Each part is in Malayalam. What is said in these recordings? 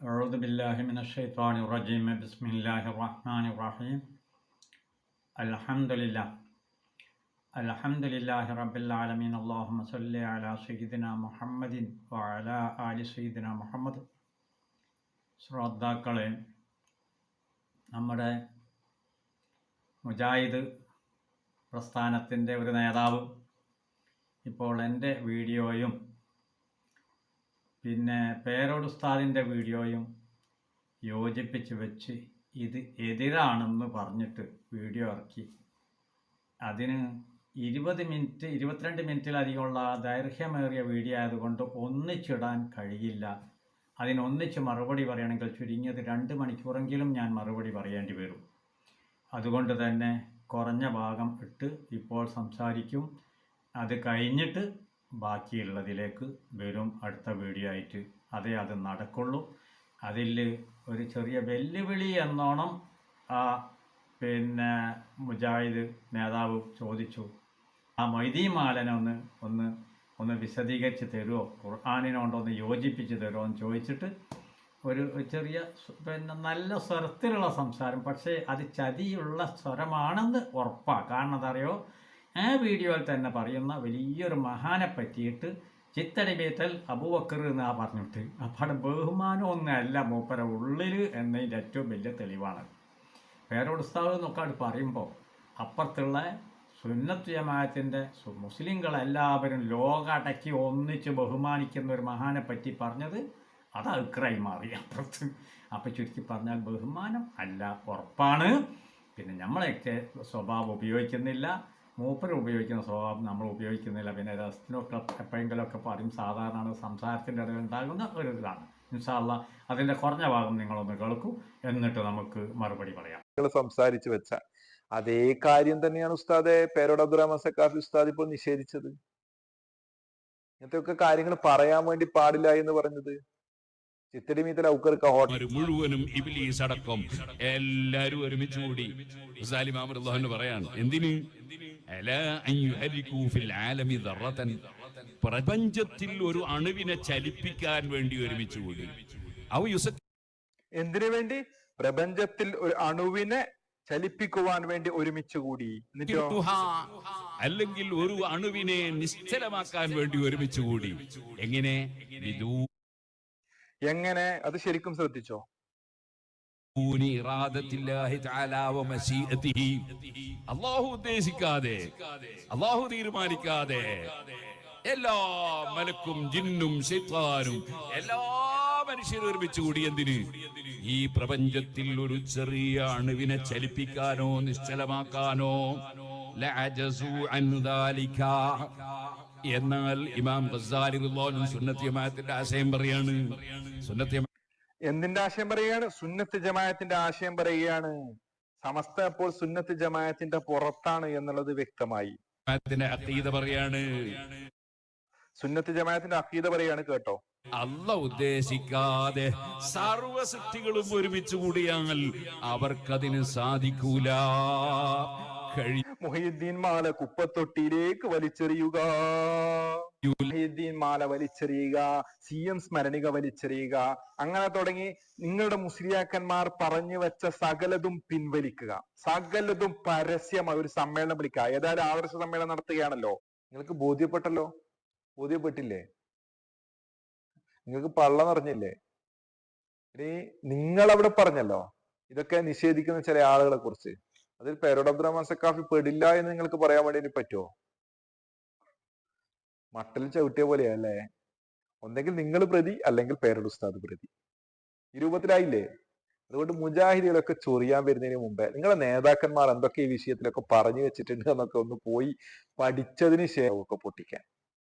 أعوذ بالله من الشيطان الرجيم بسم الله الرحمن الرحيم الحمد لله الحمد لله رب العالمين اللهم صل على سيدنا محمد وعلى آل سيدنا محمد ശ്രോതാക്കളെ നമ്മുടെ മുജാഹിദ് പ്രസ്ഥാനത്തിൻ്റെ ഒരു നേതാവ് ഇപ്പോൾ എൻ്റെ വീഡിയോയും പിന്നെ പേരോട് ഉസ്താദിന്റെ വീഡിയോയും യോജിപ്പിച്ച് വെച്ച് ഇത് എതിരാണെന്ന് പറഞ്ഞിട്ട് വീഡിയോ ഇറക്കി. അതിന് ഇരുപത് മിനിറ്റ് ഇരുപത്തിരണ്ട് മിനിറ്റിലധികമുള്ള ദൈർഘ്യമേറിയ വീഡിയോ ആയതുകൊണ്ട് ഒന്നിച്ചിടാൻ കഴിയില്ല. അതിനൊന്നിച്ച് മറുപടി പറയണമെങ്കിൽ ചുരുങ്ങിയത് രണ്ട് മണിക്കൂറെങ്കിലും ഞാൻ മറുപടി പറയേണ്ടി വരും. അതുകൊണ്ട് തന്നെ കുറഞ്ഞ ഭാഗം ഇട്ട് ഇപ്പോൾ സംസാരിക്കും. അത് കഴിഞ്ഞിട്ട് ബാക്കിയുള്ളതിലേക്ക് വരും അടുത്ത വീഡിയോ ആയിട്ട്. അതേ അത് നടക്കുള്ളൂ. അതിൽ ഒരു ചെറിയ വെല്ലുവിളി എന്നോണം ആ പിന്നെ മുജാഹിദ് നേതാവ് ചോദിച്ചു ആ മൊയ്തീമാലനെ ഒന്ന് ഒന്ന് ഒന്ന് വിശദീകരിച്ച് തരുമോ ഖുർആാനിനോണ്ടൊന്ന് യോജിപ്പിച്ച് തരുമോ എന്ന് ചോദിച്ചിട്ട് ഒരു ചെറിയ പിന്നെ നല്ല സ്വരത്തിലുള്ള സംസാരം. പക്ഷേ അത് ചതിയുള്ള സ്വരമാണെന്ന് ഉറപ്പാണ് കാരണം അതറിയോ? ആ വീഡിയോയിൽ തന്നെ പറയുന്ന വലിയൊരു മഹാനെ പറ്റിയിട്ട് ചിത്തടിമേത്തൽ അബൂബക്കർ എന്നാ പറഞ്ഞിട്ട്. അപ്പോൾ ബഹുമാനം ഒന്നല്ല മൂപ്പര ഉള്ളിൽ എന്നതിന്റെ ഏറ്റവും വലിയ തെളിവാണ്. വേറെ ഉസ്താവ് എന്നൊക്കെ പറയുമ്പോൾ അപ്പുറത്തുള്ള സുന്നത്ത് ജമാഅത്തിന്റെ സു- മുസ്ലിങ്ങളെല്ലാവരും ലോകടക്കി ഒന്നിച്ച് ബഹുമാനിക്കുന്ന ഒരു മഹാനെ പറ്റി പറഞ്ഞത് അത് അഭിപ്രായം മാറി അപ്പുറത്ത്. അപ്പം ചുരുക്കി പറഞ്ഞാൽ ബഹുമാനം അല്ല ഉറപ്പാണ്. പിന്നെ നമ്മളൊക്കെ സ്വഭാവം ഉപയോഗിക്കുന്നില്ല. മൂപ്പർ ഉപയോഗിക്കുന്ന സ്വഭാവം നമ്മൾ ഉപയോഗിക്കുന്നില്ല. പിന്നെ രസത്തിനൊക്കെ എപ്പോഴെങ്കിലുമൊക്കെ പറയും സാധാരണ സംസാരത്തിന്റെ ഇടയിൽ ഉണ്ടാകുന്ന ഒരു ഇതാണ്. ഇൻഷാല്ല അതിന്റെ കുറഞ്ഞ ഭാഗം നിങ്ങളൊന്ന് കേൾക്കൂ. എന്നിട്ട് നമുക്ക് മറുപടി പറയാം. നിങ്ങൾ സംസാരിച്ചു വെച്ച അതേ കാര്യം തന്നെയാണ് ഉസ്താദെ പേരോട് അബ്ദുറഹ്മാൻ സക്കാഫി ഉസ്താദ് ഇപ്പോൾ നിഷേധിച്ചത്. ഇങ്ങനത്തെയൊക്കെ കാര്യങ്ങൾ പറയാൻ വേണ്ടി പാടില്ല എന്ന് പറഞ്ഞത് ചിത്തടി മീത്തൽ ഔക്കർക്ക് ഹോട്ടൽ. മുഴുവനും ഇബിലീസ് അടക്കം എല്ലാരും ഒരുമിച്ച് കൂടി. സാലിമാമൃള്ളാഹുന്ന് പറയാണ് എന്തിന്. പ്രപഞ്ചത്തിൽ ഒരു അണുവിനെ ചലിപ്പിക്കാൻ വേണ്ടി ഒരുമിച്ച് കൂടി. ഔ യുസ എന്തിനു വേണ്ടി? പ്രപഞ്ചത്തിൽ ഒരു അണുവിനെ ചലിപ്പിക്കുവാൻ വേണ്ടി ഒരുമിച്ച് കൂടി. അല്ലെങ്കിൽ ഒരു അണുവിനെ നിശ്ചലമാക്കാൻ വേണ്ടി ഒരുമിച്ച് കൂടി. എങ്ങനെ? എങ്ങനെ അത് ശരിക്കും ശ്രദ്ധിച്ചോ. അള്ളാഹു ഉദ്ദേശിക്കാതെ അള്ളാഹു തീരുമാനിക്കാതെ എല്ലാ മലക്കും ജിന്നും ശൈത്താനും എല്ലാ മനുഷ്യരും ഒരുമിച്ച് കൂടി എന്തിന് ഈ പ്രപഞ്ചത്തിൽ ഒരു ചെറിയ അണുവിനെ ചലിപ്പിക്കാനോ നിശ്ചലമാക്കാനോ ലഅജസു അൻ ദാലിക. എന്നാൽ ഇമാം ഗസാലി സുന്നത്ത് ജമാഅത്തിന്റെ ആശയം പറയാണ്. സുന്നത്ത് എന്തിന്റെ ആശയം പറയുകയാണ്? സുന്നത്ത് ജമാഅത്തിന്റെ ആശയം പറയുകയാണ്. സമസ്ത അപ്പോൾ സുന്നത്ത് ജമാഅത്തിന്റെ പുറത്താണ് എന്നുള്ളത് വ്യക്തമായി. പറയാണ്. സുന്നത്ത് ജമാഅത്തിന്റെ അക്കീത പറയാണ് കേട്ടോ. അല്ല ഉദ്ദേശിക്കാതെ സർവശക്തികളും ഒരുമിച്ച് കൂടിയാൽ അവർക്കതിന് സാധിക്കൂല. കഴി മൊഹീദ്ദീൻ മാല കുപ്പത്തൊട്ടിയിലേക്ക് വലിച്ചെറിയുക. മൊഹീദ്ദീൻ മാല വലിച്ചെറിയുക. സി എം സ്മരണിക വലിച്ചെറിയുക. അങ്ങനെ തുടങ്ങി നിങ്ങളുടെ മുസ്ലിയാക്കന്മാർ പറഞ്ഞു വെച്ച സകലതും പിൻവലിക്കുക. സകലതും പരസ്യമായി ഒരു സമ്മേളനം വിളിക്കുക. ഏതായാലും ആദർശ സമ്മേളനം നടത്തുകയാണല്ലോ. നിങ്ങൾക്ക് ബോധ്യപ്പെട്ടല്ലോ? ബോധ്യപ്പെട്ടില്ലേ? നിങ്ങൾക്ക് പള്ള നിറഞ്ഞില്ലേ ഇനി നിങ്ങൾ അവിടെ പറഞ്ഞല്ലോ. ഇതൊക്കെ നിഷേധിക്കുന്ന ചില ആളുകളെ കുറിച്ച്. അതിൽ പേരോട് അബ്ദുറഹ്മാൻ പെടില്ല എന്ന് നിങ്ങൾക്ക് പറയാൻ വേണ്ടി പറ്റുമോ മട്ടൽ ചവിട്ടിയ പോലെയാ അല്ലേ ഒന്നെങ്കിൽ നിങ്ങൾ പ്രതി അല്ലെങ്കിൽ പേരോട് ഉസ്താദ് പ്രതി. ഈ രൂപത്തിലായില്ലേ? അതുകൊണ്ട് മുജാഹിദികളൊക്കെ ചൊറിയാൻ വരുന്നതിന് മുമ്പേ നിങ്ങളെ നേതാക്കന്മാർ എന്തൊക്കെ ഈ വിഷയത്തിലൊക്കെ പറഞ്ഞു വെച്ചിട്ടുണ്ട് എന്നൊക്കെ ഒന്ന് പോയി പഠിച്ചതിന് ശേഷം ഒക്കെ പൊട്ടിക്കാൻ.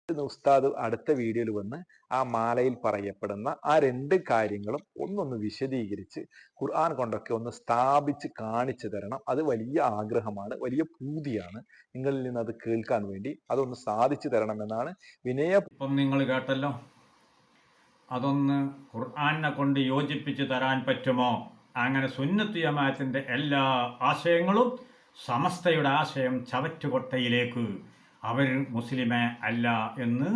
ഉസ്താദ് അടുത്ത വീഡിയോയിൽ വന്ന് ആ മാലയിൽ പറയപ്പെടുന്ന ആ രണ്ട് കാര്യങ്ങളും ഒന്നൊന്ന് വിശദീകരിച്ച് ഖുർആൻ കൊണ്ടൊക്കെ ഒന്ന് സ്ഥാപിച്ച് കാണിച്ചു തരണം. അത് വലിയ ആഗ്രഹമാണ് വലിയ പൂതിയാണ് നിങ്ങളിൽ നിന്ന് അത് കേൾക്കാൻ വേണ്ടി. അതൊന്ന് സാധിച്ചു തരണമെന്നാണ് വിനയ ഇപ്പം നിങ്ങൾ കേട്ടല്ലോ. അതൊന്ന് ഖുർആനെ കൊണ്ട് യോജിപ്പിച്ച് തരാൻ പറ്റുമോ? അങ്ങനെ സുന്നത്ത് ജമാഅത്തിന്റെ എല്ലാ ആശയങ്ങളും സമസ്തയുടെ ആശയം ചവറ്റുകൊട്ടയിലേക്ക് അവർ മുസ്ലിമേ അല്ല എന്ന്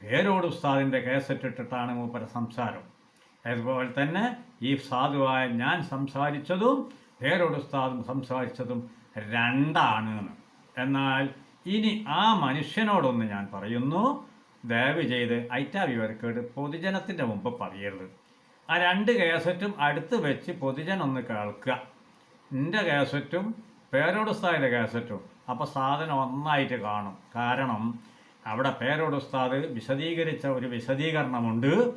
പേരോട് ഉസ്താദിന്റെ കേസറ്റിട്ടിട്ടാണ് മൂപ്പര സംസാരം. അതുപോലെ തന്നെ ഈ സാധുവായ ഞാൻ സംസാരിച്ചതും പേരോട് ഉസ്താദും സംസാരിച്ചതും രണ്ടാണ് എന്നാൽ ഇനി ആ മനുഷ്യനോടൊന്ന് ഞാൻ പറയുന്നു ദയവ് ചെയ്ത് ഐറ്റാ വിവരക്കേട് പൊതുജനത്തിന്റെ മുമ്പ് പറയരുത്. ആ രണ്ട് കേസറ്റും അടുത്ത് വെച്ച് പൊതുജനം ഒന്ന് കേൾക്കുക. എന്റെ കേസറ്റും പേരോട് ഉസ്താദിന്റെ കേസറ്റും അപ്പോൾ സാധനം ഒന്നായിട്ട് കാണും. കാരണം അവിടെ പേരോട് ഉസ്താദ് വിശദീകരിച്ച ഒരു വിശദീകരണമുണ്ട്.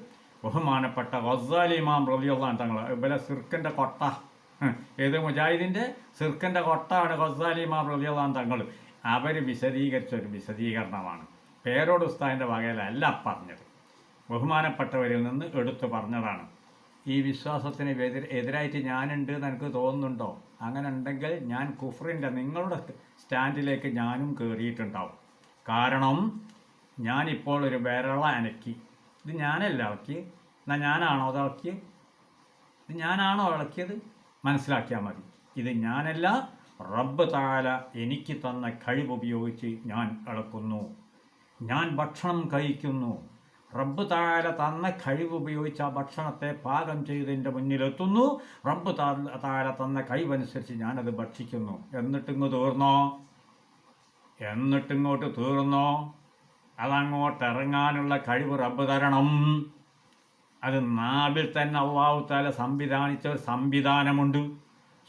ബഹുമാനപ്പെട്ട വസാലി ഇമാം റബിയുള്ള തങ്ങൾ ഇവലെ സിർക്കിന്റെ കൊട്ട. ഏത് മുജാഹിദിന്റെ സിർക്കിന്റെ കൊട്ടാണ് ഗസാലി ഇമാം റബിയുള്ള തങ്ങൾ. അവർ വിശദീകരിച്ച ഒരു വിശദീകരണമാണ്. പേരോട് ഉസ്താദിന്റെ വകയിലല്ല പറഞ്ഞത്. ബഹുമാനപ്പെട്ടവരിൽ നിന്ന് എടുത്തു പറഞ്ഞതാണ്. ഈ വിശ്വാസത്തിന് എതിരായിട്ട് ഞാനുണ്ട് എന്ന് എനിക്ക് തോന്നുന്നുണ്ടോ? അങ്ങനെ ഉണ്ടെങ്കിൽ ഞാൻ കുഫറിന്റെ നിങ്ങളുടെ സ്റ്റാൻഡിലേക്ക് ഞാനും കയറിയിട്ടുണ്ടാവും കാരണം ഞാനിപ്പോൾ ഒരു വിരള അനക്കി. ഇത് ഞാനല്ല ഇളക്കി? എന്നാൽ ഞാനാണോ അത് ഇളക്കി? ഇത് ഞാനാണോ ഇളക്കിയത്? മനസ്സിലാക്കിയാൽ മതി. ഇത് ഞാനല്ല റബ്ബ് താല എനിക്ക് തന്ന കഴിവ് ഉപയോഗിച്ച് ഞാൻ ഇളക്കുന്നു. ഞാൻ ഭക്ഷണം കഴിക്കുന്നു. റബ്ബ് താല തന്ന കഴിവ് ഉപയോഗിച്ച് ആ ഭക്ഷണത്തെ പാകം ചെയ്ത് എന്റെ മുന്നിലെത്തുന്നു. റബ്ബ് താര തന്ന കഴിവനുസരിച്ച് ഞാനത് ഭക്ഷിക്കുന്നു. എന്നിട്ടിങ്ങ് തീർന്നോ? എന്നിട്ടിങ്ങോട്ട് തീർന്നോ? അതങ്ങോട്ട് ഇറങ്ങാനുള്ള കഴിവ് റബ്ബ് തരണം. അത് നാവിൽ തന്നെ അള്ളാഹു താല സംവിധാനിച്ച ഒരു സംവിധാനമുണ്ട്.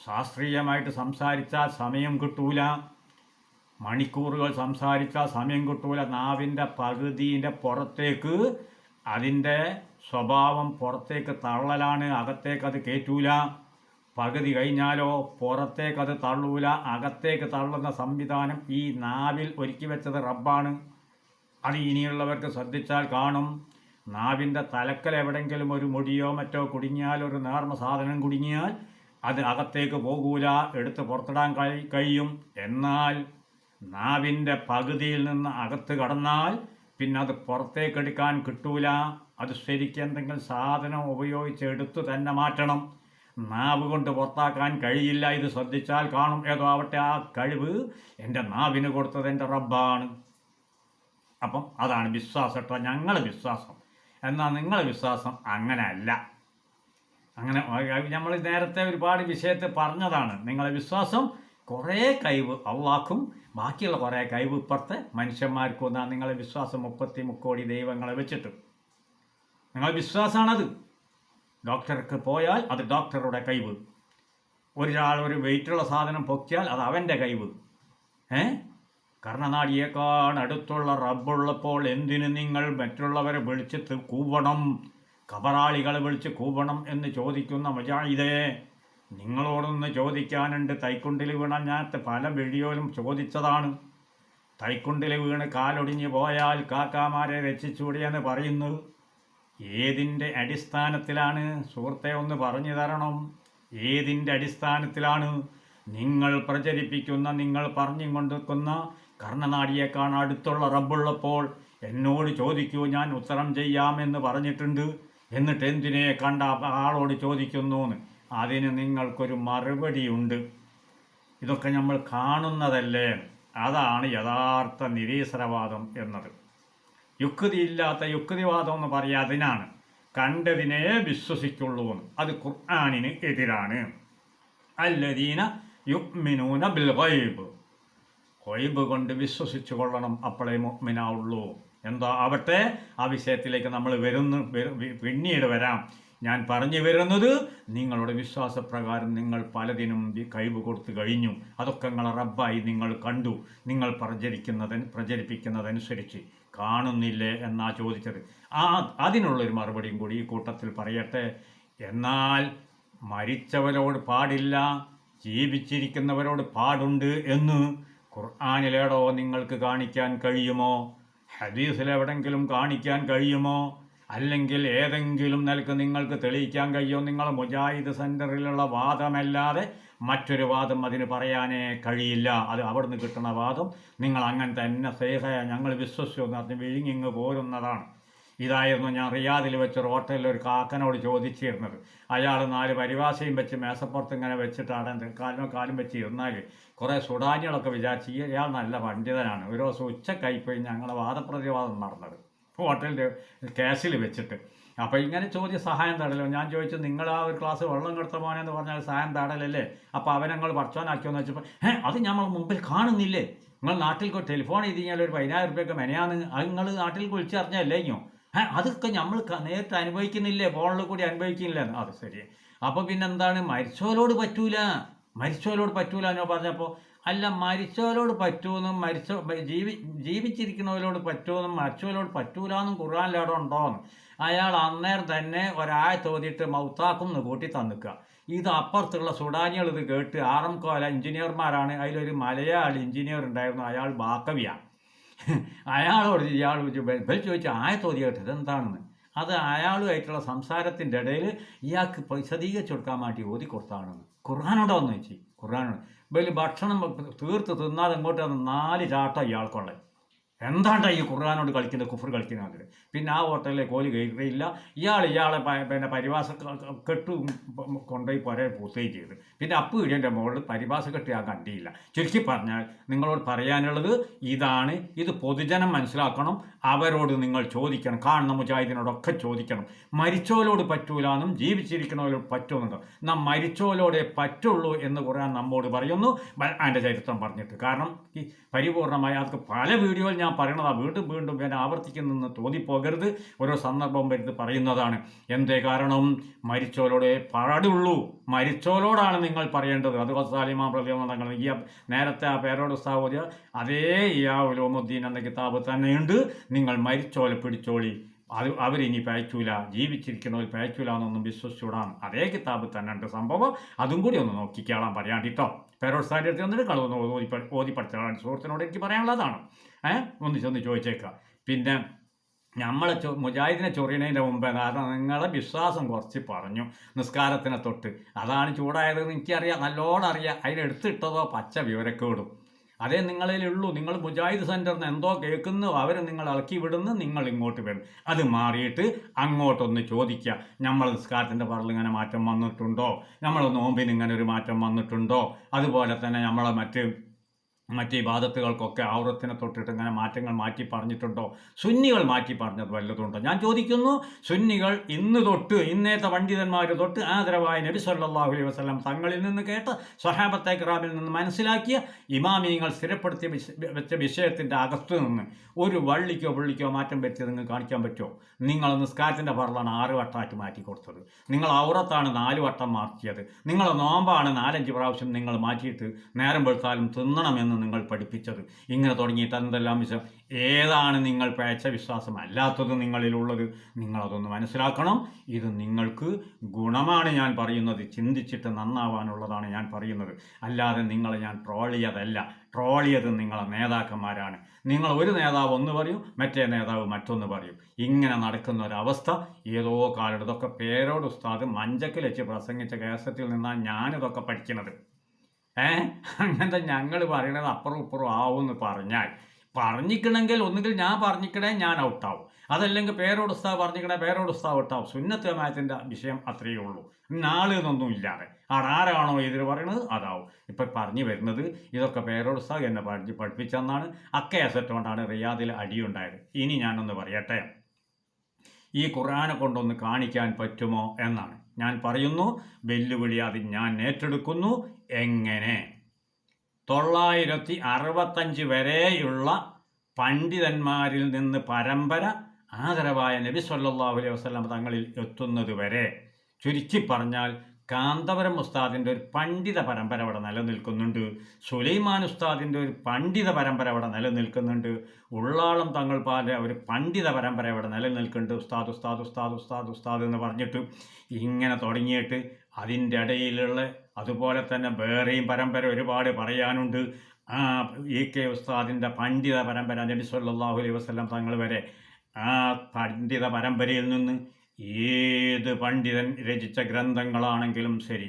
ശാസ്ത്രീയമായിട്ട് സംസാരിച്ചാൽ സമയം കിട്ടൂല. മണിക്കൂറുകൾ സംസാരിച്ചാൽ സമയം കിട്ടൂല. നാവിന്റെ പകുതിന്റെ പുറത്തേക്ക് അതിന്റെ സ്വഭാവം പുറത്തേക്ക് തള്ളലാണ്. അകത്തേക്ക് അത് കയറ്റൂല പകുതി കഴിഞ്ഞാലോ പുറത്തേക്ക് അത് തള്ളൂല. അകത്തേക്ക് തള്ളുന്ന സംവിധാനം ഈ നാവിൽ ഒരുക്കി വെച്ചത് റബ്ബാണ്. അത് ഇനിയുള്ളവർക്ക് ശ്രദ്ധിച്ചാൽ കാണും. നാവിന്റെ തലക്കൽ എവിടെങ്കിലും ഒരു മുടിയോ മറ്റോ കുടുങ്ങിയാൽ ഒരു നേർന്ന സാധനം കുടുങ്ങിയാൽ അത് അകത്തേക്ക് പോകൂല. എടുത്ത് പുറത്തിടാൻ കഴി കഴിയും. എന്നാൽ നാവിന്റെ പകുതിയിൽ നിന്ന് അകത്ത് കടന്നാൽ പിന്നെ അത് പുറത്തേക്ക് എടുക്കാൻ കിട്ടൂല. അത് ശരിക്കും എന്തെങ്കിലും സാധനം ഉപയോഗിച്ച് എടുത്തു തന്നെ മാറ്റണം. നാവ് കൊണ്ട് പുറത്താക്കാൻ കഴിയില്ല. ഇത് ശ്രദ്ധിച്ചാൽ കാണും. ഏതോ ആവട്ടെ ആ കഴിവ് എന്റെ നാവിന് കൊടുത്തത് എന്റെ റബ്ബാണ്. അപ്പം അതാണ് വിശ്വാസം കേട്ടോ. ഞങ്ങൾ വിശ്വാസം. എന്നാൽ നിങ്ങൾ വിശ്വാസം? അങ്ങനെ അല്ല അങ്ങനെ നമ്മൾ നേരത്തെ ഒരുപാട് വിഷയത്തെ പറഞ്ഞതാണ്. നിങ്ങളെ വിശ്വാസം കുറേ കഴിവ് അള്ളാഹ്ക്കും ബാക്കിയുള്ള കുറേ കഴിവ് ഇപ്പുറത്തെ മനുഷ്യന്മാർക്കും എന്നാൽ നിങ്ങളെ വിശ്വാസം മുപ്പത്തി മുക്കോടി ദൈവങ്ങളെ വെച്ചിട്ട്. നിങ്ങളെ വിശ്വാസമാണത് ഡോക്ടർക്ക് പോയാൽ അത് ഡോക്ടറുടെ കഴിവ്. ഒരാൾ ഒരു വെയിറ്റുള്ള സാധനം പൊക്കിയാൽ അത് അവന്റെ കഴിവ്. ഏ? കർണനാടിയേക്കാൾ അടുത്തുള്ള റബ്ബുള്ളപ്പോൾ എന്തിന് നിങ്ങൾ മറ്റുള്ളവരെ വിളിച്ച് കൂവണം? കബറാളികളെ വിളിച്ച് കൂവണം എന്ന് ചോദിക്കുന്ന മുജാഹിദേ. നിങ്ങളോടൊന്ന് ചോദിക്കാനുണ്ട്. തൈക്കുണ്ടിൽ വീണ ഞാൻ പല വീഡിയോയിലും ചോദിച്ചതാണ്. തൈക്കുണ്ടിൽ വീണ് കാലൊടിഞ്ഞു പോയാൽ കാക്കാമാരെ രക്ഷിച്ചൂടിയെന്ന് പറയുന്നു. ഏതിന്റെ അടിസ്ഥാനത്തിലാണ്? സുഹൃത്തെ ഒന്ന് പറഞ്ഞു തരണം. ഏതിന്റെ അടിസ്ഥാനത്തിലാണ്? നിങ്ങൾ പ്രചരിപ്പിക്കുന്ന നിങ്ങൾ പറഞ്ഞും കൊണ്ടിരിക്കുന്ന കർണനാടിയേക്കാൾ അടുത്തുള്ള റബ്ബുള്ളപ്പോൾ എന്നോട് ചോദിക്കൂ ഞാൻ ഉത്തരം ചെയ്യാമെന്ന് പറഞ്ഞിട്ടുണ്ട്. എന്നിട്ട് എന്തിനെ കണ്ട ആളോട് ചോദിക്കുന്നു അതിന് നിങ്ങൾക്കൊരു മറുപടിയുണ്ട്. ഇതൊക്കെ നമ്മൾ കാണുന്നതല്ലേ? അതാണ് യഥാർത്ഥ നിരീശ്വരവാദം എന്നത്. യുക്തിയില്ലാത്ത യുക്തിവാദം എന്ന് പറയാ അതിനാണ്. കണ്ടതിനെ വിശ്വസിക്കുള്ളൂ എന്ന്. അത് ഖുർആാനിന് എതിരാണ്. അല്ലദീന യുക്മിനൂന ബിൽ ഗൈബ്. ഗൈബ് കൊണ്ട് വിശ്വസിച്ചു കൊള്ളണം അപ്പോഴേ മുഗ്മിനാവുള്ളൂ എന്താ ആവട്ടെ? ആ വിഷയത്തിലേക്ക് നമ്മൾ വരുന്നു വരു- പിന്നീട് വരാം. ഞാൻ പറഞ്ഞു വരുന്നത് നിങ്ങളുടെ വിശ്വാസപ്രകാരം നിങ്ങൾ പലതിനും കഴിവ് കൊടുത്തു കഴിഞ്ഞു. അതൊക്കെ നിങ്ങളെ റബ്ബായി നിങ്ങൾ കണ്ടു. നിങ്ങൾ പ്രചരിക്കുന്നതിന് പ്രചരിപ്പിക്കുന്നതനുസരിച്ച് കാണുന്നില്ലേ എന്നാ ചോദിച്ചത്. ആ അതിനുള്ളൊരു മറുപടിയും കൂടി ഈ കൂട്ടത്തിൽ പറയട്ടെ. എന്നാൽ മരിച്ചവരോട് പാടില്ല ജീവിച്ചിരിക്കുന്നവരോട് പാടുണ്ട് എന്ന് ഖുർആാനിലേടോ നിങ്ങൾക്ക് കാണിക്കാൻ കഴിയുമോ? ഹദീസിലെവിടെങ്കിലും കാണിക്കാൻ കഴിയുമോ? അല്ലെങ്കിൽ ഏതെങ്കിലും നിലയ്ക്ക് നിങ്ങൾക്ക് തെളിയിക്കാൻ കഴിയോ നിങ്ങൾ മുജാഹിദ് സെന്ററിലുള്ള വാദമല്ലാതെ മറ്റൊരു വാദം അതിന് പറയാനേ കഴിയില്ല. അത് അവിടുന്ന് കിട്ടുന്ന വാദം. നിങ്ങൾ അങ്ങനെ തന്നെ സേഹയ ഞങ്ങൾ വിശ്വസിച്ചു എന്ന് പറഞ്ഞ് വിഴുങ്ങിങ്ങ് പോരുന്നതാണ്. ഇതായിരുന്നു ഞാൻ റിയാദിൽ വെച്ച് ഒരു ഹോട്ടലിൽ ഒരു കാക്കനോട് ചോദിച്ചിരുന്നത്. അയാൾ നാല് പരിഭാഷയും വെച്ച് മേശപ്പുറത്ത് ഇങ്ങനെ വെച്ചിട്ടാണ് കാലിനോ കാലും വെച്ച് ഇരുന്നാൽ കുറേ സുഡാനികളൊക്കെ വിചാരിച്ച് ഇയാൾ നല്ല പണ്ഡിതനാണ്. ഒരു ദിവസം ഉച്ചക്കായിപ്പോയി ഞങ്ങളുടെ വാദപ്രതിവാദം നടന്നത്. ഹോട്ടലിന്റെ ക്യാഷിൽ വെച്ചിട്ട്. അപ്പോൾ ഇങ്ങനെ ചോദ്യം സഹായം തേടലോ? ഞാൻ ചോദിച്ചു നിങ്ങൾ ആ ഒരു ക്ലാസ് വെള്ളം കെടുത്ത മോനെന്ന് പറഞ്ഞാൽ സഹായം തേടലല്ലേ? അപ്പോൾ അവനങ്ങൾ പഠിച്ചോനാക്കിയോന്ന് വെച്ചപ്പോൾ ഏ അത് ഞമ്മൾ മുമ്പിൽ കാണുന്നില്ലേ? നിങ്ങൾ നാട്ടിൽ ടെലിഫോൺ ചെയ്ത് കഴിഞ്ഞാൽ ഒരു പതിനായിരം റുപ്യൊക്കെ മെനയാന്ന്. അത് നിങ്ങൾ നാട്ടിൽ വിളിച്ചറിഞ്ഞല്ലേ ഇഞ്ഞോ? ഏ അതൊക്കെ നമ്മൾ നേരിട്ട് അനുഭവിക്കുന്നില്ലേ? ഫോണിൽ കൂടി അനുഭവിക്കുന്നില്ല? അത് ശരി. അപ്പോൾ പിന്നെന്താണ് മരിച്ചവരോട് പറ്റൂല. മരിച്ചവരോട് പറ്റൂല എന്നോ പറഞ്ഞപ്പോൾ അല്ല മരിച്ചവരോട് പറ്റുമെന്നും മരിച്ച ജീവി ജീവിച്ചിരിക്കുന്നവരോട് പറ്റുമെന്നും മരിച്ചവരോട് പറ്റൂലെന്നും ഖുർആാനിലവിടെ ഉണ്ടോന്ന് അയാൾ അന്നേരം തന്നെ ഒരായ തോതിയിട്ട് മൗത്താക്കും എന്ന് കൂട്ടി തന്നിക്കുക. ഇത് അപ്പുറത്തുള്ള സുഡാനികൾ ഇത് കേട്ട് ആറം കോല എഞ്ചിനീയർമാരാണ്. അതിലൊരു മലയാളി എഞ്ചിനീയർ ഉണ്ടായിരുന്നു അയാൾ ബാക്കവിയാണ്. അയാളോട് ഇയാൾ ചോദിച്ചു തോതി കേട്ടത് ഇതെന്താണെന്ന്? അത് അയാളുമായിട്ടുള്ള സംസാരത്തിന്റെ ഇടയിൽ ഇയാൾക്ക് വിശദീകരിച്ചു കൊടുക്കാൻ വേണ്ടി ഓതി കൊടുത്താണെന്ന് ഖുർആാനോടോ എന്ന് വെച്ച് ഖുർആാനോട് ഇതിൽ ഭക്ഷണം തീർത്ത് തിന്നാതെ ഇങ്ങോട്ട് നാല് ചാട്ടം ഇയാൾക്കുള്ളത്? എന്താണ്ടാ ഈ ഖുർആാനോട് കളിക്കുന്നത് കുഫർ കളിക്കുന്ന കളിക്കുന്നത് പിന്നെ ആ ഹോട്ടലിലെ കോലി കയറിയില്ല ഇയാൾ ഇയാളെ പിന്നെ പരിഭാഷ കെട്ടു കൊണ്ടുപോയി പുര പൂത്തുകയും ചെയ്തു. പിന്നെ അപ്പ് വീടിന്റെ മുകളിൽ പരിഭാഷ കെട്ട് ഞാൻ കണ്ടിയില്ല ചുരുക്കി പറഞ്ഞാൽ നിങ്ങളോട് പറയാനുള്ളത് ഇതാണ്. ഇത് പൊതുജനം മനസ്സിലാക്കണം. അവരോട് നിങ്ങൾ ചോദിക്കണം. കാണുന്ന മുജാഹിദിനോടൊക്കെ ചോദിക്കണം. മരിച്ചോലോട് പറ്റൂലെന്നും ജീവിച്ചിരിക്കുന്നവരോട് പറ്റുമെന്നുണ്ട് നാം മരിച്ചോലോടെ പറ്റുള്ളൂ എന്ന് ഖുർആൻ നമ്മോട് പറയുന്നു. അതിന്റെ ചരിത്രം പറഞ്ഞിട്ട്. കാരണം ഈ പരിപൂർണമായ അതൊക്കെ പല വീഡിയോയിൽ ഞാൻ പറയണതാണ് വീണ്ടും വീണ്ടും ഞാൻ ആവർത്തിക്കുന്നെന്ന് തോന്നിപ്പോകരുത്. ഓരോ സന്ദർഭം വരുത്തി പറയുന്നതാണ്. എന്തേ കാരണം? മരിച്ചോലോടെ പാടുള്ളൂ മരിച്ചോലോടാണ് നിങ്ങൾ പറയേണ്ടത്. അത് സാലിമാ പ്രതിബന്ധങ്ങൾ ഈ നേരത്തെ ആ പേരോട് സ്ഥാപന അതേ ഇയാ ഉലോമുദ്ദീൻ എന്ന കിതാബ് തന്നെയുണ്ട്. നിങ്ങൾ മരിച്ചോലെ പിടിച്ചോളി. അത് അവരിനി പയച്ചൂല ജീവിച്ചിരിക്കുന്നവർ പയച്ചൂല എന്നൊന്നും വിശ്വസിച്ചൂടാം അതേ കിതാബ് തന്നെ ഉണ്ട് സംഭവം. അതും കൂടി ഒന്ന് നോക്കിക്കാളാൻ പറയാണ്ടിട്ടോ. പേരോട്സാന്റെ അടുത്ത് വന്നിട്ട് കളവൊന്ന് ഓതി ഓതി പഠിച്ചാണ് സുഹൃത്തിനോട് എനിക്ക് പറയാനുള്ളതാണ്. ഏഹ് ഒന്ന് ചെന്ന് ചോദിച്ചേക്കാം. പിന്നെ നമ്മളെ ചൊ മുജാഹിദിനെ ചൊറിയണതിന്റെ മുമ്പ് കാരണം നിങ്ങളെ വിശ്വാസം കുറച്ച് പറഞ്ഞു. നിസ്കാരത്തിനെ തൊട്ട്. അതാണ് ചൂടായതെന്ന് എനിക്കറിയാം. നല്ലോണം അറിയാം. അതിനെടുത്തിട്ടതോ പച്ച വിവരക്കേടും. അതേ നിങ്ങളിലുള്ളൂ. നിങ്ങൾ മുജാഹിദ് സെന്ററിന് എന്തോ കേൾക്കുന്നു അവർ നിങ്ങൾ ഇളക്കി വിടുന്നു നിങ്ങൾ ഇങ്ങോട്ട് വരും. അത് മാറിയിട്ട് അങ്ങോട്ടൊന്ന് ചോദിക്കുക. നമ്മൾ നിസ്കാരത്തിന്റെ പറയിൽ ഇങ്ങനെ മാറ്റം വന്നിട്ടുണ്ടോ? നമ്മൾ നോമ്പിന് ഇങ്ങനെ ഒരു മാറ്റം വന്നിട്ടുണ്ടോ? അതുപോലെ തന്നെ നമ്മളെ മറ്റ് മറ്റ് വിവാദത്തുകൾക്കൊക്കെ ഔറത്തിനെ തൊട്ടിട്ട് ഇങ്ങനെ മാറ്റങ്ങൾ മാറ്റി പറഞ്ഞിട്ടുണ്ടോ? സുന്നികൾ മാറ്റി പറഞ്ഞത് വല്ലതുണ്ടോ? ഞാൻ ചോദിക്കുന്നു സുന്നികൾ ഇന്ന് തൊട്ട് ഇന്നേത്തെ പണ്ഡിതന്മാർ തൊട്ട് ആദരവായ നബി സല്ലാഹു അലൈഹി വസല്ലം തങ്ങളിൽ നിന്ന് കേട്ട് സൊഹാബത്തെ ക്രാമിൽ നിന്ന് മനസ്സിലാക്കിയ ഇമാമിയങ്ങൾ സ്ഥിരപ്പെടുത്തിയ വെച്ച വിഷയത്തിന്റെ അകത്തു നിന്ന് ഒരു വള്ളിക്കോ പുള്ളിക്കോ മാറ്റം പറ്റിയത് നിങ്ങൾക്ക് കാണിക്കാൻ പറ്റുമോ? നിങ്ങൾ നിസ്കാരത്തിന്റെ പറലാണ് ആറ് വട്ടമായിട്ട് മാറ്റി കൊടുത്തത്. നിങ്ങൾ ഔറത്താണ് നാല് വട്ടം മാറ്റിയത്. നിങ്ങൾ നോമ്പാണ് നാലഞ്ച് പ്രാവശ്യം നിങ്ങൾ മാറ്റിയിട്ട് നേരം വെളുത്താലും തിന്നണമെന്ന് നിങ്ങൾ പഠിപ്പിച്ചത്. ഇങ്ങനെ തുടങ്ങിയിട്ട് എന്തെല്ലാം വിശ്വാസം ഏതാണ് നിങ്ങൾ പേച്ച വിശ്വാസം അല്ലാത്തത് നിങ്ങളിലുള്ളത്? നിങ്ങളതൊന്ന് മനസ്സിലാക്കണം. ഇത് നിങ്ങൾക്ക് ഗുണമാണ് ഞാൻ പറയുന്നത്. ചിന്തിച്ചിട്ട് നന്നാവാനുള്ളതാണ് ഞാൻ പറയുന്നത്. അല്ലാതെ നിങ്ങളെ ഞാൻ ട്രോളിയതല്ല ട്രോളിയത് നിങ്ങളെ നേതാക്കന്മാരാണ്. നിങ്ങൾ ഒരു നേതാവ് ഒന്ന് പറയും മറ്റേ നേതാവ് മറ്റൊന്ന് പറയും. ഇങ്ങനെ നടക്കുന്ന ഒരവസ്ഥ ഏതോ കാലടത്തൊക്കെ പേരോട് ഉസ്താദ് മഞ്ചക്കിൽ വെച്ച് പ്രസംഗിച്ച കേസത്തിൽ നിന്നാണ് ഞാനിതൊക്കെ പഠിക്കുന്നത്. ഏ? അങ്ങനത്തെ ഞങ്ങൾ പറയണത് അപ്പുറം ഇപ്പുറം ആവുമെന്ന് പറഞ്ഞാൽ പറഞ്ഞിക്കണമെങ്കിൽ ഒന്നുകിൽ ഞാൻ പറഞ്ഞിക്കണേ ഞാൻ ഔട്ടാവും. അതല്ലെങ്കിൽ പേരോട് ഉസ്താവ് പറഞ്ഞിക്കണേ പേരോട് ഉസ്താവ് ഔട്ടാവും. സുന്നത്ത് ജമാഅത്തിന്റെ വിഷയം അത്രയേ ഉള്ളൂ. നാളെ എന്നൊന്നും ഇല്ലാതെ. ആരാണോ ഇതിൽ പറയണത് അതാവും. ഇപ്പം പറഞ്ഞു വരുന്നത് ഇതൊക്കെ പേരോട് ഉസ്താവ് എന്നെ പഠി പഠിപ്പിച്ചെന്നാണ്. അക്ക അസറ്റ് കൊണ്ടാണ് റിയാദിൽ അടിയുണ്ടായത്. ഇനി ഞാനൊന്ന് പറയട്ടെ? ഈ ഖുർആനെ കൊണ്ടൊന്ന് കാണിക്കാൻ പറ്റുമോ എന്നാണ്. ഞാൻ പറയുന്നു വെല്ലുവിളി അത് ഞാൻ ഏറ്റെടുക്കുന്നു. എങ്ങനെ? തൊള്ളായിരത്തി അറുപത്തഞ്ച് വരെയുള്ള പണ്ഡിതന്മാരിൽ നിന്ന് പരമ്പര ആദരവായ നബി സല്ലല്ലാഹു അലൈഹി വസല്ലം തങ്ങളിൽ എത്തുന്നത് വരെ ചുരുക്കി പറഞ്ഞാൽ കാന്തപുരം ഉസ്താദിന്റെ ഒരു പണ്ഡിത പരമ്പര അവിടെ നിലനിൽക്കുന്നുണ്ട്. സുലൈമാൻ ഉസ്താദിന്റെ ഒരു പണ്ഡിത പരമ്പര അവിടെ നിലനിൽക്കുന്നുണ്ട്. ഉള്ളാളം തങ്ങൾ പാല ഒരു പണ്ഡിത പരമ്പര അവിടെ നിലനിൽക്കുന്നുണ്ട്. ഉസ്താദ് ഉസ്താദ് ഉസ്താദ് ഉസ്താദ് ഉസ്താദ് എന്ന് പറഞ്ഞിട്ട് ഇങ്ങനെ തുടങ്ങിയിട്ട് അതിന്റെ ഇടയിലുള്ള അതുപോലെ തന്നെ വേറെയും പരമ്പര ഒരുപാട് പറയാനുണ്ട്. ആ ഇ കെ ഉസ്താദിന്റെ പണ്ഡിത പരമ്പര നബി സല്ലല്ലാഹു അലൈഹി വസല്ലം തങ്ങൾ വരെ ആ പണ്ഡിത പരമ്പരയിൽ നിന്ന് ഏത് പണ്ഡിതൻ രചിച്ച ഗ്രന്ഥങ്ങളാണെങ്കിലും ശരി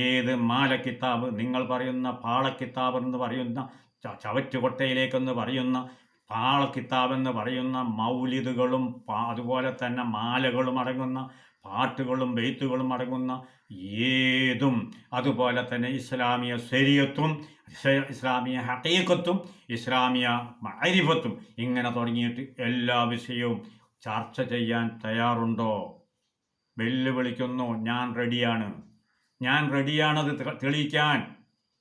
ഏത് മാലക്കിതാബ് നിങ്ങൾ പറയുന്ന പാളക്കിതാബ് എന്ന് പറയുന്ന ചവറ്റുകൊട്ടയിലേക്കെന്ന് പറയുന്ന പാളക്കിതാബ് എന്ന് പറയുന്ന മൗലിദുകളും അതുപോലെ തന്നെ മാലകളും അടങ്ങുന്ന പാട്ടുകളും ബെയ്ത്തുകളും അടങ്ങുന്ന ഏതും അതുപോലെ തന്നെ ഇസ്ലാമിയ ശരിയത്വം ഇസ്ലാമിയ ഹക്കീക്കത്തും ഇസ്ലാമിയ മരിഫത്തും ഇങ്ങനെ തുടങ്ങിയിട്ട് എല്ലാ വിഷയവും ചർച്ച ചെയ്യാൻ തയ്യാറുണ്ടോ? വെല്ലുവിളിക്കുന്നു. ഞാൻ റെഡിയാണ്. ഞാൻ റെഡിയാണത് തെളിയിക്കാൻ.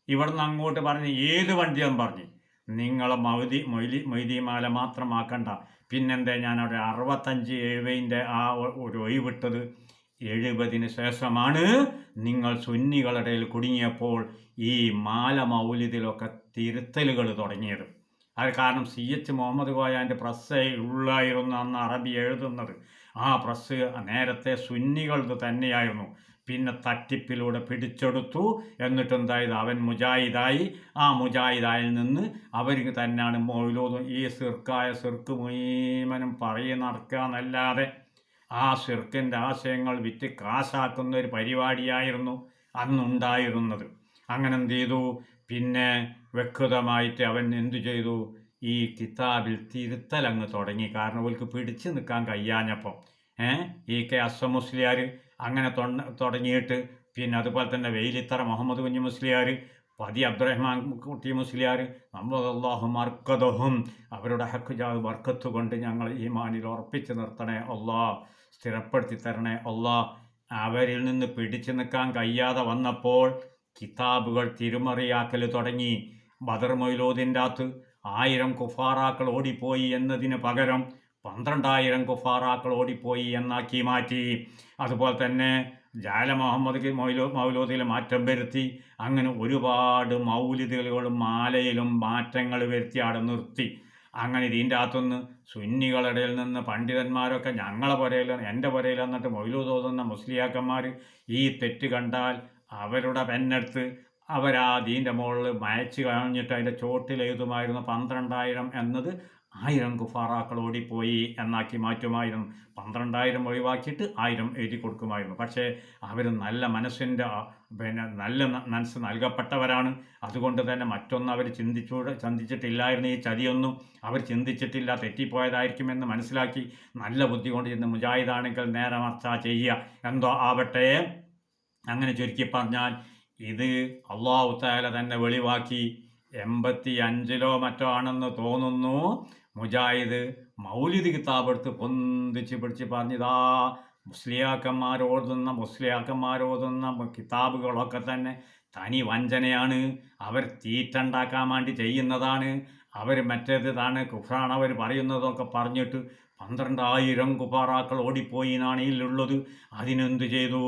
ഇവിടുന്ന് അങ്ങോട്ട് പറഞ്ഞ് ഏത് വണ്ടിയാന്ന് പറഞ്ഞ്. നിങ്ങളെ മൗതി മൊയ്ലി മൊയ്തിമാല മാത്രമാക്കണ്ട. പിന്നെന്തേ ഞാൻ അവിടെ അറുപത്തഞ്ച് എഴുപതിന്റെ ആ ഒരു ഒഴിവിട്ടത് എഴുപതിന് ശേഷമാണ് നിങ്ങൾ സുന്നികളുടെ കുടുങ്ങിയപ്പോൾ ഈ മാല മൗലിതിലൊക്കെ തിരുത്തലുകൾ തുടങ്ങിയത്. അത് കാരണം സി എച്ച് മുഹമ്മദ് കോയാന്റെ പ്രസ് ഉള്ളായിരുന്നു അന്ന് അറബി എഴുതുന്നത്. ആ പ്രസ് നേരത്തെ സുന്നികളത് തന്നെയായിരുന്നു. പിന്നെ തട്ടിപ്പിലൂടെ പിടിച്ചെടുത്തു. എന്നിട്ട് എന്തായത്? അവൻ മുജാഹിദായി. ആ മുജാഹിദായിൽ നിന്ന് അവർക്ക് തന്നെയാണ് മൗലൂദും ഈ സിർക്കായ സിർക്ക് മുഴുവനും പറയി നടക്കുക എന്നല്ലാതെ ആ സിർക്കിന്റെ ആശയങ്ങൾ വിറ്റ് കാശാക്കുന്ന ഒരു പരിപാടിയായിരുന്നു അന്നുണ്ടായിരുന്നത്. അങ്ങനെ എന്ത് ചെയ്തു? പിന്നെ വ്യക്തമായിട്ട് അവൻ എന്തു ചെയ്തു? ഈ കിതാബിൽ തിരുത്തൽ അങ്ങ് തുടങ്ങി. കാരണം അവർക്ക് പിടിച്ചു നിൽക്കാൻ കഴിയാഞ്ഞപ്പം ഏ? ഈ കെ അസം മുസ്ലിയാർ അങ്ങനെ തുടങ്ങിയിട്ട് പിന്നെ അതുപോലെ തന്നെ വെയിലിത്തറ മുഹമ്മദ് കുഞ്ഞു മുസ്ലിയാർ പതി അബ്ദുറഹ്മാൻ കുട്ടി മുസ്ലിയാർ അള്ളാഹു മർക്കതഹും അവരുടെ ഹക്ക് ജാ വർക്കത്ത് കൊണ്ട് ഞങ്ങൾ ഈ മാനിൽ ഉറപ്പിച്ച് നിർത്തണേ അള്ളാ സ്ഥിരപ്പെടുത്തി തരണേ അള്ളാ. അവരിൽ നിന്ന് പിടിച്ചു നിൽക്കാൻ കഴിയാതെ വന്നപ്പോൾ കിതാബുകൾ തിരുമറിയാക്കൽ തുടങ്ങി. ബദർ മൊയ്ലോദിന്റെ അകത്ത് ആയിരം കുഫാറാക്കൾ ഓടിപ്പോയി എന്നതിന് പകരം പന്ത്രണ്ടായിരം കുഫാറാക്കൾ ഓടിപ്പോയി എന്നാക്കി മാറ്റി. അതുപോലെ തന്നെ ജാല മുഹമ്മദ് മൗലോ മൗലോദിൽ മാറ്റം വരുത്തി അങ്ങനെ ഒരുപാട് മൗലിദുകളും മാലയിലും മാറ്റങ്ങൾ വരുത്തി അവിടെ നിർത്തി. അങ്ങനെ ഇതിന്റെ അകത്തുനിന്ന് സുന്നികളുടെ ഇടയിൽ നിന്ന് പണ്ഡിതന്മാരൊക്കെ ഞങ്ങളെ പുരയിൽ എന്റെ പുരയിൽ എന്നിട്ട് മൊയിലൂദ് ഓതുന്ന മുസ്ലിയാക്കന്മാർ ഈ തെറ്റ് കണ്ടാൽ അവരുടെ പെന്നെടുത്ത് അവരാ ദീന്റെ മുകളിൽ മയച്ചു കഴിഞ്ഞിട്ട് അതിന്റെ ചോട്ടിൽ എഴുതുമായിരുന്നു പന്ത്രണ്ടായിരം എന്നത് ആയിരം കുഫാറാക്കൾ ഓടിപ്പോയി എന്നാക്കി മാറ്റുമായിരുന്നു. പന്ത്രണ്ടായിരം ഒഴിവാക്കിയിട്ട് ആയിരം എഴുതി കൊടുക്കുമായിരുന്നു. പക്ഷേ അവർ നല്ല മനസ്സിന്റെ പിന്നെ നല്ല മനസ്സ് നൽകപ്പെട്ടവരാണ്. അതുകൊണ്ട് തന്നെ മറ്റൊന്നും അവർ ചിന്തിച്ചു ചിന്തിച്ചിട്ടില്ലായിരുന്നു ഈ ചതിയൊന്നും. അവർ ചിന്തിച്ചിട്ടില്ല തെറ്റിപ്പോയതായിരിക്കുമെന്ന് മനസ്സിലാക്കി നല്ല ബുദ്ധി കൊണ്ട് ചെന്ന് മുജാഹിദാണെങ്കിൽ നേരെ മർച്ച ചെയ്യുക. എന്തോ ആവട്ടെ? അങ്ങനെ ചുരുക്കി പറഞ്ഞാൽ ഇത് അള്ളാഹു താല തന്നെ വെളിവാക്കി. എൺപത്തി അഞ്ചിലോ മറ്റോ ആണെന്ന് തോന്നുന്നു. മുജാഹിദ് മൗലിദ് കിതാബ് എടുത്ത് പൊന്തിച്ച് പിടിച്ച് പറഞ്ഞിതാ മുസ്ലിയാക്കന്മാരോതുന്ന മുസ്ലിയാക്കന്മാരോതുന്ന കിതാബുകളൊക്കെ തന്നെ തനി വഞ്ചനയാണ്. അവർ തീറ്റുണ്ടാക്കാൻ വേണ്ടി ചെയ്യുന്നതാണ്. അവർ മറ്റേത് താണ് കുഫ്രാണ് അവർ പറയുന്നതൊക്കെ പറഞ്ഞിട്ട് പന്ത്രണ്ടായിരം കുപ്പാറാക്കൾ ഓടിപ്പോയി എന്നാണ് ഇതിലുള്ളത്. അതിനെന്ത് ചെയ്തു?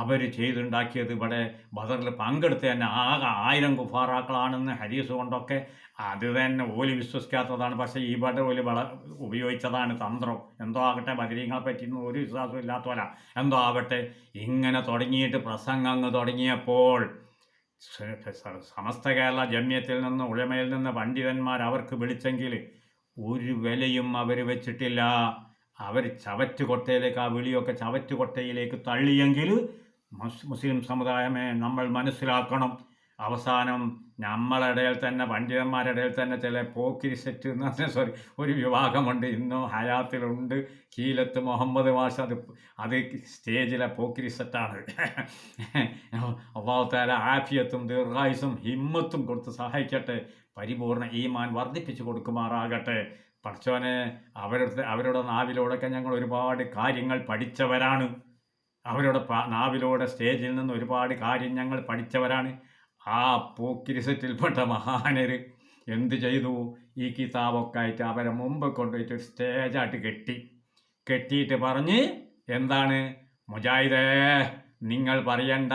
അവർ ചെയ്തുണ്ടാക്കിയത് ഇവിടെ ബദറിൽ പങ്കെടുത്ത് തന്നെ ആകെ ആയിരം കുഫാറാക്കളാണെന്ന് ഹരീസ് കൊണ്ടൊക്കെ അത് തന്നെ ഓൽ വിശ്വസിക്കാത്തതാണ്. പക്ഷേ ഇവിടെ ഓൽ വള ഉപയോഗിച്ചതാണ് തന്ത്രം. എന്തോ ആകട്ടെ ബദരീങ്ങളെ പറ്റിയൊന്നും ഒരു വിശ്വാസവും ഇല്ലാത്തവരാ എന്തോ ആവട്ടെ ഇങ്ങനെ തുടങ്ങിയിട്ട് പ്രസംഗം തുടങ്ങിയപ്പോൾ സമസ്ത കേരള ജമ്യത്തിൽ നിന്ന് ഉഴമയിൽ നിന്ന് പണ്ഡിതന്മാർ അവർക്ക് വിളിച്ചെങ്കിൽ ഒരു വിലയും അവർ വെച്ചിട്ടില്ല. അവർ ചവറ്റുകൊട്ടയിലേക്ക് ആ വിളിയൊക്കെ ചവറ്റുകൊട്ടയിലേക്ക് തള്ളിയെങ്കിൽ മുസ്ലിം സമുദായമേ നമ്മൾ മനസ്സിലാക്കണം. അവസാനം നമ്മളിടയിൽ തന്നെ പണ്ഡിതന്മാരുടെ ഇടയിൽ തന്നെ ചില പോക്കിരി സെറ്റ് എന്ന് പറഞ്ഞാൽ സോറി ഒരു വിവാഹമുണ്ട് ഇന്നും ഹയാത്തിലുണ്ട്. കീലത്ത് മുഹമ്മദ് മാഷ് അത് അത് സ്റ്റേജിലെ പോക്കിരി സെറ്റാണ്. അള്ളാഹുത്താല ആഫിയത്തും ദീർഘായുസും ഹിമ്മത്തും കൊടുത്ത് സഹായിക്കട്ടെ. പരിപൂർണ ഈമാൻ വർദ്ധിപ്പിച്ചു കൊടുക്കുമാറാകട്ടെ. പഠിച്ചവനെ അവരുടെ അവരുടെ നാവിലൂടെയൊക്കെ ഞങ്ങൾ ഒരുപാട് കാര്യങ്ങൾ പഠിച്ചവരാണ്. അവരുടെ നാവിലൂടെ സ്റ്റേജിൽ നിന്ന് ഒരുപാട് കാര്യം ഞങ്ങൾ പഠിച്ചവരാണ്. ആ പൂക്കിരിസറ്റിൽപ്പെട്ട മഹാനര് എന്ത് ചെയ്തു? ഈ കിതാബൊക്കെ ആയിട്ട് അവരെ മുമ്പ് കൊണ്ടുപോയിട്ട് സ്റ്റേജായിട്ട് കെട്ടി. കെട്ടിയിട്ട് പറഞ്ഞ് എന്താണ്? മുജാഹിദേ നിങ്ങൾ പറയണ്ട.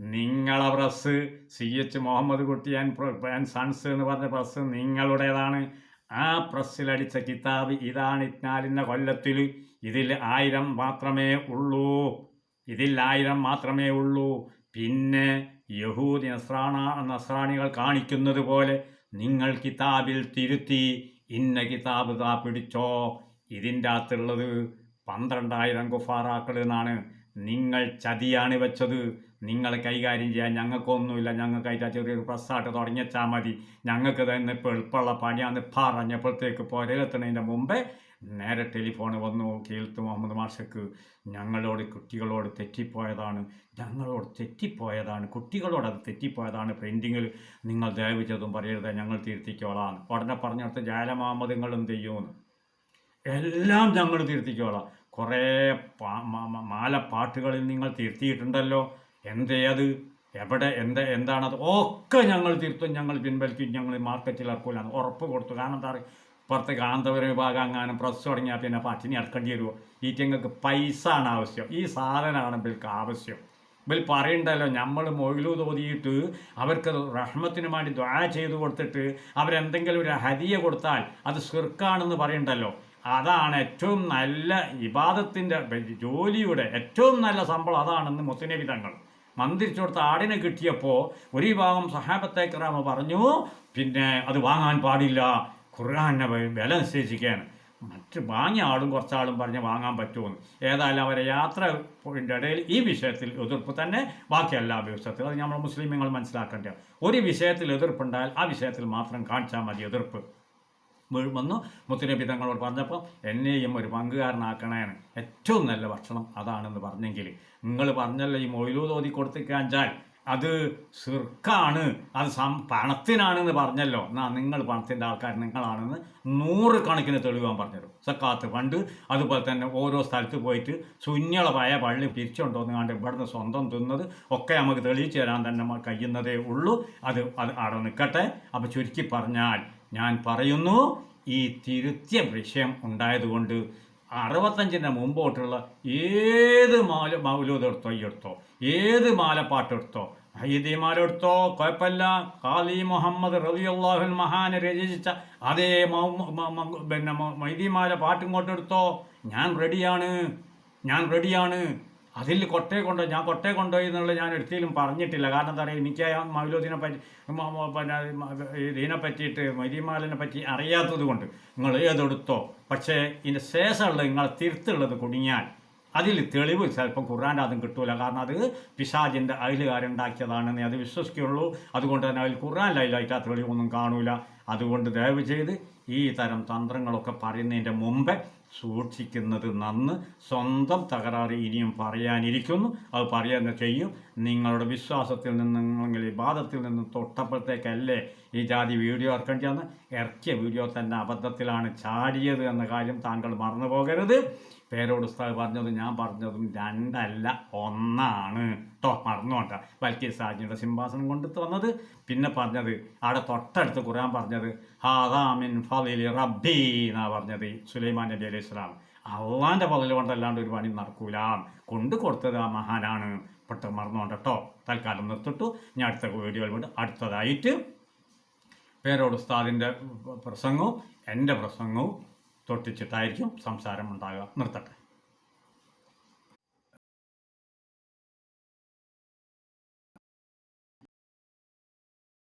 നിങ്ങളെ പ്രസ് സി എച്ച് മുഹമ്മദ് കുട്ടി ആൻഡ് സൺസ് എന്ന് പറഞ്ഞ പ്രസ് നിങ്ങളുടേതാണ്. ആ പ്രസ്സിലടിച്ച കിതാബ് ഇതാണ് ഇറ്റ്നാലിന്റെ കൊല്ലത്തിൽ. ഇതിൽ ആയിരം മാത്രമേ ഉള്ളൂ. ഇതിൽ ആയിരം മാത്രമേ ഉള്ളൂ. പിന്നെ യഹൂദി നസ്രാണ നസ്രാണികൾ കാണിക്കുന്നത് പോലെ നിങ്ങൾ കിതാബിൽ തിരുത്തി ഇന്ന കിതാബ് താ പിടിച്ചോ. ഇതിന്റെ അകത്തുള്ളത് പന്ത്രണ്ടായിരം കുഫാറാക്കൾ എന്നാണ്. നിങ്ങൾ ചതിയാണ് വെച്ചത്. നിങ്ങൾ കൈകാര്യം ചെയ്യാൻ ഞങ്ങൾക്കൊന്നുമില്ല. ഞങ്ങൾക്കായിട്ട് ചെറിയൊരു പ്രസ്സായിട്ട് തുടങ്ങിച്ചാൽ മതി. ഞങ്ങൾക്ക് തന്നെ ഇപ്പോൾ എളുപ്പമുള്ള പണിയാന്ന് പറഞ്ഞപ്പോഴത്തേക്ക് പുരയിലെത്തുന്നതിന്റെ മുമ്പേ നേരെ ടെലിഫോൺ വന്നു കീഴ്ത്ത് മുഹമ്മദ് മാഷക്ക് ഞങ്ങളോട് കുട്ടികളോട് തെറ്റിപ്പോയതാണ് ഞങ്ങളോട് തെറ്റിപ്പോയതാണ് കുട്ടികളോട് അത് തെറ്റിപ്പോയതാണ്. പ്രിന്റിങ്ങിൽ നിങ്ങൾ ദയവ് ചെയ്തും പറയരുത് ഞങ്ങൾ തിരുത്തിക്കോളാം. ഉടനെ പറഞ്ഞിടത്ത് ജാല മുഹമ്മദ് നിങ്ങൾ എന്ത് ചെയ്യുമെന്ന് എല്ലാം ഞങ്ങൾ തിരുത്തിക്കോളാം. കുറേ മാല പാട്ടുകളിൽ നിങ്ങൾ തിരുത്തിയിട്ടുണ്ടല്ലോ. എന്തേ അത്? എവിടെ എന്ത് എന്താണത്? ഒക്കെ ഞങ്ങൾ തിരുത്തും. ഞങ്ങൾ പിൻവലിക്കും. ഞങ്ങൾ മാർക്കറ്റിൽ ഇറക്കൂലാണ് ഉറപ്പ് കൊടുത്തു. കാരണം എന്താ പറയുക പുറത്ത് കാന്തപുര വിഭാഗം അങ്ങാനും പ്രസ് തുടങ്ങിയാൽ പിന്നെ പട്ടിണി ഇറക്കേണ്ടി വരുമോ ഈറ്റങ്ങൾക്ക് പൈസ ആണ് ആവശ്യം. ഈ സാധനമാണ് ഇവർക്ക് ആവശ്യം. ഇവർ പറയണ്ടല്ലോ നമ്മൾ മൊയിലു തോതിയിട്ട് അവർക്ക് റഹ്മത്തിന് വേണ്ടി ദ്വാ ചെയ്തു കൊടുത്തിട്ട് അവരെന്തെങ്കിലും ഒരു ഹരിയ കൊടുത്താൽ അത് സിർക്കാണെന്ന് പറയണ്ടല്ലോ. അതാണ് ഏറ്റവും നല്ല ഇബാദത്തിന്റെ ജോലിയുടെ ഏറ്റവും നല്ല ശമ്പളം. അതാണെന്ന് മുത്തനബി തങ്ങൾ മന്ത്രിച്ചു കൊടുത്ത ആടിനെ കിട്ടിയപ്പോൾ ഒരു വിഭാഗം സഹാബത്തേക്കറാമ കിറാമ പറഞ്ഞു പിന്നെ അത് വാങ്ങാൻ പാടില്ല. ഖുർആാനെ വില നിശ്ചയിച്ചിരിക്കുകയാണ് മറ്റ് വാങ്ങിയ ആളും കുറച്ചാളും പറഞ്ഞ് വാങ്ങാൻ പറ്റുമെന്ന് ഏതായാലും അവരെ യാത്ര ഇടയിൽ ഈ വിഷയത്തിൽ എതിർപ്പ് തന്നെ ബാക്കി എല്ലാ അത് നമ്മൾ മുസ്ലിമുകൾ മനസ്സിലാക്കേണ്ട ഒരു വിഷയത്തിൽ എതിർപ്പുണ്ടായാൽ ആ വിഷയത്തിൽ മാത്രം കാണിച്ചാൽ മതി എതിർപ്പ്. വീഴുമെന്ന് മുത്തുനബി തങ്ങളോട് പറഞ്ഞപ്പോൾ എന്നെയും ഒരു പങ്കുകാരനാക്കണേന്. ഏറ്റവും നല്ല ഭക്ഷണം അതാണെന്ന് പറഞ്ഞെങ്കിൽ. നിങ്ങൾ പറഞ്ഞല്ലോ ഈ മൊയിലൂ തോതി കൊടുത്തിക്കാഞ്ചാൽ അത് സിർക്കാണ് അത് സം പണത്തിനാണെന്ന് പറഞ്ഞല്ലോ. എന്നാ നിങ്ങൾ പണത്തിന്റെ ആൾക്കാർ നിങ്ങളാണെന്ന് നൂറ് കണക്കിന് തെളിവാൻ പറഞ്ഞു സക്കാത്ത് ഫണ്ട് അതുപോലെ തന്നെ ഓരോ സ്ഥലത്ത് പോയിട്ട് ശൂന്യളമായ പള്ളി പിരിച്ചുകൊണ്ടോന്ന് കണ്ട് ഇവിടുന്ന് സ്വന്തം തിന്നത് ഒക്കെ നമുക്ക് തെളിയിച്ചു തരാൻ തന്നെ കഴിയുന്നതേ ഉള്ളൂ. അത് അത് അവിടെ നിൽക്കട്ടെ. അപ്പോൾ ചുരുക്കി പറഞ്ഞാൽ ഞാൻ പറയുന്നു ഈ തിരുത്തിയ വിഷയം ഉണ്ടായതുകൊണ്ട് അറുപത്തഞ്ചിന്റെ മുമ്പോട്ടുള്ള ഏത് മാല മൗലൂദ് എടുത്തോ ഈ എടുത്തോ ഏത് മാലപ്പാട്ട് എടുത്തോ കുഴപ്പമില്ല. ഖാലി മുഹമ്മദ് റബി അള്ളാഹുൽ മഹാന് രചിച്ച അതേ പിന്നെ മൈദിമാരെ പാട്ടും കൊണ്ടെടുത്തോ ഞാൻ റെഡിയാണ് ഞാൻ റെഡിയാണ്. അതിൽ കൊട്ടേ കൊണ്ടോ ഞാൻ കൊട്ടേ കൊണ്ടോയി എന്നുള്ള ഞാൻ ഒരിക്കലും പറഞ്ഞിട്ടില്ല. കാരണം എന്താ പറയുക എനിക്ക് ആ മൗലൂദിനെ പറ്റി പിന്നെ ഇതിനെ പറ്റിയിട്ട് മരിമാലിനെ പറ്റി അറിയാത്തത് കൊണ്ട് നിങ്ങൾ ഏതെടുത്തോ. പക്ഷേ ഇതിന്റെ ശേഷമുള്ള നിങ്ങളെ തിരുത്തുള്ളത് കുടുങ്ങിയാൽ അതിൽ തെളിവ് ചിലപ്പോൾ ഖുർആന്റെ അതും കിട്ടൂല. കാരണം അത് പിശാജിന്റെ അയലുകാരുണ്ടാക്കിയതാണെന്നേ അത് വിശ്വസിക്കുള്ളൂ അതുകൊണ്ട് തന്നെ അതിൽ ഖുർആൻ അതിലായിട്ട് ആ തെളിവൊന്നും കാണൂല. അതുകൊണ്ട് ദയവ് ചെയ്ത് ഈ തരം തന്ത്രങ്ങളൊക്കെ പറയുന്നതിന്റെ മുമ്പേ സൂക്ഷിക്കുന്നത് നന്ന് സ്വന്തം തകരാറ് ഇനിയും പറയാനിരിക്കുന്നു. അത് പറയാൻ ചെയ്യും. നിങ്ങളുടെ വിശ്വാസത്തിൽ നിന്ന് നിങ്ങൾ വിവാദത്തിൽ നിന്നും തൊട്ടപ്പോഴത്തേക്കല്ലേ ഈ ജാതി വീഡിയോ ഇറക്കേണ്ടി വന്ന്? ഇറക്കിയ വീഡിയോ തന്നെ അബദ്ധത്തിലാണ് ചാടിയത് എന്ന കാര്യം താങ്കൾ മറന്നു പോകരുത് പേരോട് ഉസ്താദ് പറഞ്ഞതും ഞാൻ പറഞ്ഞതും രണ്ടല്ല ഒന്നാണ്. കേട്ടോ മറന്നുകൊണ്ട ബൽക്കി സാജിയുടെ സിംഹാസനം കൊണ്ട് വന്നത്. പിന്നെ പറഞ്ഞത് അവിടെ തൊട്ടടുത്ത് ഖുർആൻ പറഞ്ഞത് ഹാദാമിൻ ഫലിൽ റബ്ബി എന്നാ പറഞ്ഞത് സുലൈമാൻ നബി അലൈഹി സ്വലാം. അള്ളാന്റെ പതിൽ കൊണ്ടല്ലാണ്ട് ഒരു പണി നടക്കൂല. കൊണ്ട് കൊടുത്തത് ആ മഹാനാണ്. പെട്ടെന്ന് മറന്നുകൊണ്ട് കേട്ടോ തൽക്കാലം നിർത്തിട്ടു. ഞാൻ അടുത്ത വീഡിയോയിൽ കൊണ്ട് അടുത്തതായിട്ട് പേരോട് ഉസ്താദിന്റെ പ്രസംഗവും എന്റെ പ്രസംഗവും തൊട്ടിച്ചിട്ടായിരിക്കും സംസാരം ഉണ്ടാകുക നിർത്തട്ടെ.